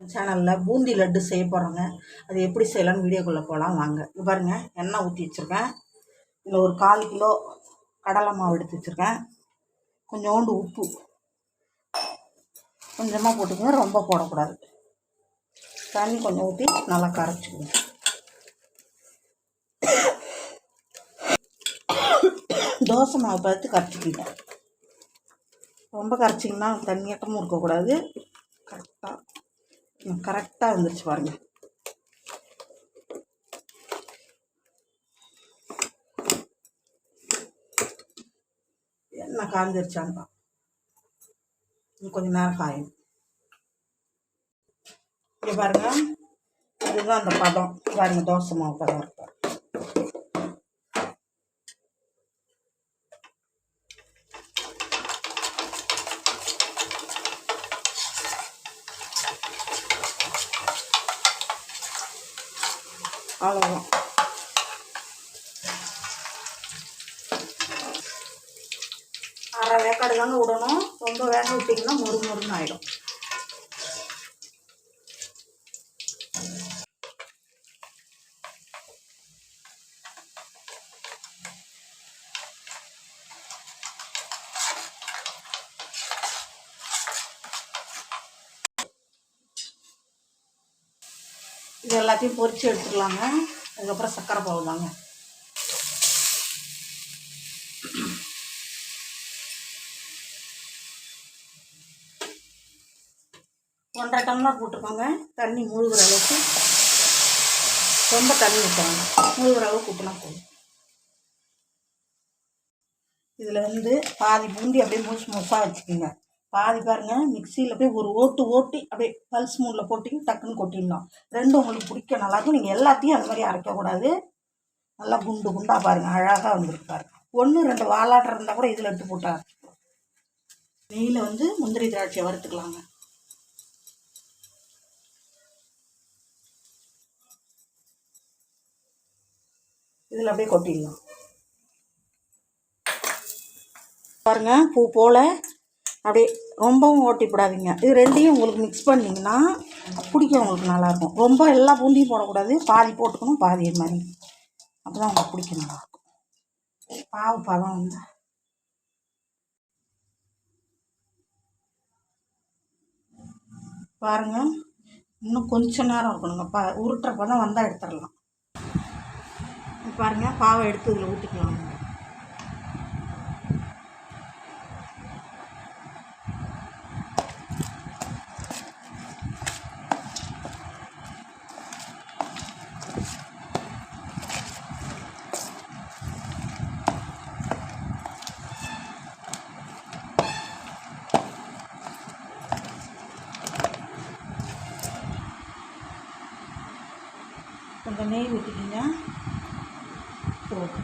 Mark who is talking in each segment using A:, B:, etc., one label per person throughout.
A: சேனலில் பூந்தி லட்டு செய்ய போகிறோங்க அது எப்படி செய்யலாம்னு வீடியோக்குள்ளே போகலாம் வாங்க. இங்க பாருங்கள் எண்ணெய் ஊற்றி வச்சுருக்கேன். இதில் ஒரு கால் கிலோ கடலை மாவு எடுத்து வச்சுருக்கேன். கொஞ்சோண்டு உப்பு. கொஞ்சமாக போட்டுக்கோங்க ரொம்ப போடக்கூடாது. தண்ணி கொஞ்சம் ஊற்றி நல்லா கரைச்சிக்கணும் தோசை மாவு பார்த்து கரைச்சிக்கிங்க. ரொம்ப கரைச்சிங்கன்னா தண்ணியாட்டமும் இருக்கக்கூடாது. கரெக்டாக கரெக்டாக வந்துருச்சு பாருங்க. எண்ணெய் காஞ்சிருச்சான்னு கொஞ்சம் நேரம் காயும். இங்கே பாருங்க. இதுதான் அந்த பதம். பாருங்க தோசை மாவு பதம். அவ்வளோதான் அரை வேக்காடு தாங்க விடணும். ரொம்ப வேக விட்டிங்கன்னா மொறு மொறுன்னு ஆகிடும் இது எல்லாத்தையும் பொறிச்சு எடுத்துக்கலாங்க. அதுக்கப்புறம் சர்க்கரை பாவு தாங்க. ஒன்றரை டம்ளர் போட்டுக்கோங்க. தண்ணி முழுகிற அளவுக்கு. ரொம்ப தண்ணி ஊற்றுவாங்க முழுகிற அளவுக்கு ஊற்றினா போதும். இதில் வந்து பாதி பூந்தி அப்படியே மூசு மூசாக வச்சுக்கோங்க. பாதி பாருங்கள் மிக்சியில் போய் ஒரு ஓட்டு ஓட்டி அப்படியே பல்ஸ் மூடில் போட்டிங்க டக்குன்னு கொட்டிடலாம். ரெண்டும் உங்களுக்கு பிடிக்க நல்லாயிருக்கும் நீங்கள் எல்லாத்தையும் அந்த மாதிரி அரைக்கக்கூடாது. நல்லா குண்டு குண்டாக பாருங்கள் அழகாக வந்துருக்கு ஒன்று ரெண்டு வாலாட்டம் இருந்தால் கூட இதில் எடுத்து போட்டார் நெய்யில் வந்து முந்திரி திராட்சையை வறுத்துக்கலாங்க. இதில் அப்படியே கொட்டிடலாம். பாருங்கள் பூ போல் அப்படியே ரொம்பவும் ஓட்டி போடாதீங்க இது ரெண்டையும் உங்களுக்கு மிக்ஸ் பண்ணிங்கன்னா பிடிக்க உங்களுக்கு நல்லாயிருக்கும். ரொம்ப எல்லா பூண்டியும் போடக்கூடாது. பாதி போட்டுக்கணும் பாதி இது மாதிரி. அப்போ தான் உங்களுக்கு பிடிக்கும் நல்லாயிருக்கும். பாவு பழம் வந்து. பாருங்கள் இன்னும் கொஞ்ச நேரம் இருக்கணுங்க. பா உருட்டுற பதம் வந்தால் எடுத்துடலாம். பாருங்கள் பாவை எடுத்து இதில் ஊற்றிக்கலாம் கொஞ்சம் நெய் ஊற்றிக்கிங்க போட்டு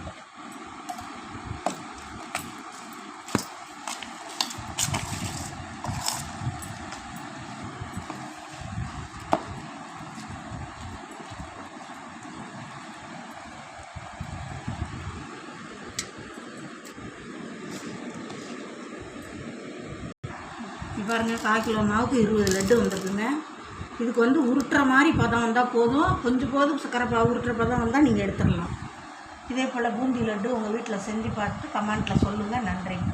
A: இது பாருங்க கால் கிலோ மாவுக்கு இருபது லட்டு வந்திருக்குங்க இதுக்கு வந்து உருட்டுற மாதிரி பதம் வந்தால் போதும். கொஞ்சம் போதும் சக்கரை பதம் உருட்டுற பதம் வந்தால் நீங்கள் எடுத்துடலாம். இதே போல் பூந்தி லட்டு உங்கள் வீட்டில் செஞ்சு பார்த்து கமெண்ட்டில் சொல்லுங்கள் நன்றிங்க